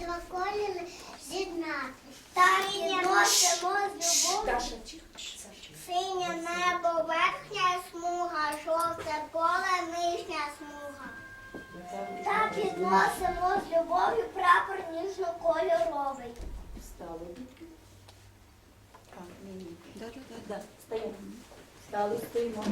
два кольори з'єднати. Так носимо з любов. Синє небо, верхня смуга, жовте поле, нижня смуга. Так відносимо з любов'ю прапор ніжно-кольоровий. Встали, Так, ні, ні. Да, да, да. Да, стоять. Стали, стоїмо.